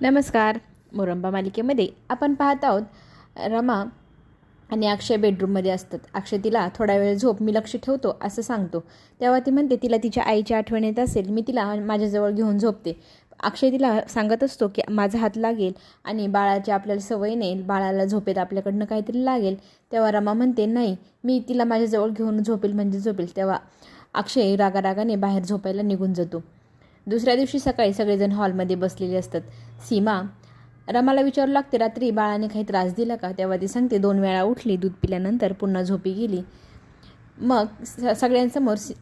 नमस्कार. मोरंबा मालिकेमध्ये आपण पाहत आहोत रमा आणि अक्षय बेडरूममध्ये असतात. अक्षय तिला थोडा वेळ झोप मी लक्ष ठेवतो असं सांगतो. तेव्हा ती म्हणते तिला तिच्या आईची आठवण येत असेल मी तिला माझ्याजवळ घेऊन झोपते. अक्षय तिला सांगत असतो की माझा हात लागेल आणि बाळाची आपल्याला सवय नाही बाळाला झोपेत आपल्याकडनं काहीतरी लागेल. तेव्हा रमा म्हणते नाही मी तिला माझ्याजवळ घेऊन झोपेल म्हणजे झोपेल. तेव्हा अक्षय रागारागाने बाहेर झोपायला निघून जातो. दुसऱ्या दिवशी सकाळी सगळेजण हॉलमध्ये बसलेले असतात. सीमा रमाला विचारू लागते रात्री बाळाने काही त्रास दिला का? तेव्हा ती सांगते दोन वेळा उठली दूध पिल्यानंतर पुन्हा झोपी गेली. मग स सगळ्यांसमोर सी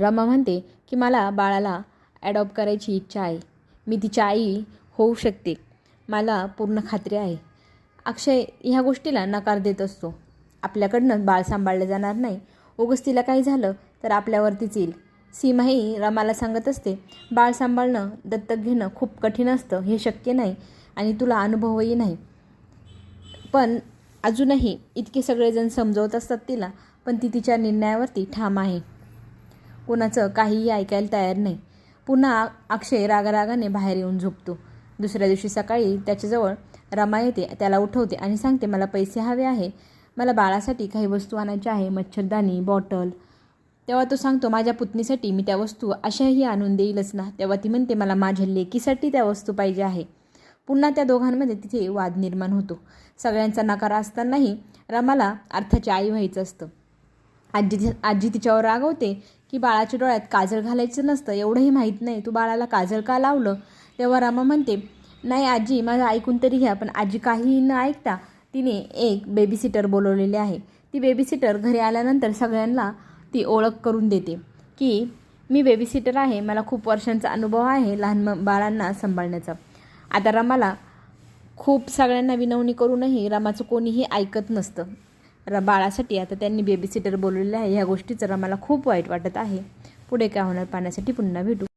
रमा म्हणते की मला बाळाला ॲडॉप्ट करायची इच्छा आहे. मी तिची आई होऊ शकते. मला पूर्ण खात्री आहे. अक्षय ह्या गोष्टीला नकार देत असतो. आपल्याकडनं बाळ सांभाळलं जाणार नाही. उगच तिला काही झालं तर आपल्यावरतीच येईल. सीमाही रमाला सांगत असते बाळ सांभाळणं दत्तक घेणं खूप कठीण असतं हे शक्य नाही आणि तुला अनुभवही नाही. पण अजूनही इतके सगळेजण समजवत असतात तिला पण ती तिच्या निर्णयावरती ठाम आहे. कुणाचं काहीही ऐकायला तयार नाही. पुन्हा अक्षय रागारागाने बाहेर येऊन झोपतो. दुसऱ्या दिवशी सकाळी त्याच्याजवळ रमा येते त्याला उठवते आणि सांगते मला पैसे हवे आहे. मला बाळासाठी काही वस्तू आणायच्या आहे मच्छरदाणी बॉटल तेव्हा तो सांगतो माझ्या पुतणीसाठी मी त्या वस्तू अशाही आणून देईलच ना. तेव्हा ती म्हणते मला माझ्या लेकीसाठी त्या वस्तू पाहिजे आहे. पुन्हा त्या दोघांमध्ये तिथे वाद निर्माण होतो. सगळ्यांचा नकार असतानाही रमाला अर्थाची आई व्हायचं असतं. आजी आजी तिच्यावर रागवते की बाळाच्या डोळ्यात काजळ घालायचं नसतं एवढंही माहीत नाही तू बाळाला काजळ का लावलं? तेव्हा रमा म्हणते नाही आजी माझं ऐकून तरी घ्या पण आजी काहीही न ऐकता तिने एक बेबीसिटर बोलवलेली आहे. ती बेबीसिटर घरी आल्यानंतर सगळ्यांना ती ओळख करून देते की मी बेबीसिटर आहे मला खूप वर्षांचा अनुभव आहे लहान म बाळांना सांभाळण्याचा. आता रमाला खूप सगळ्यांना विनवणी करूनही रमाचं कोणीही ऐकत नसतं. र बाळासाठी आता त्यांनी बेबीसिटर बोलवलेलं आहे ह्या गोष्टीचं रमाला खूप वाईट वाटत आहे. पुढे काय होणार पाहण्यासाठी पुन्हा भेटू.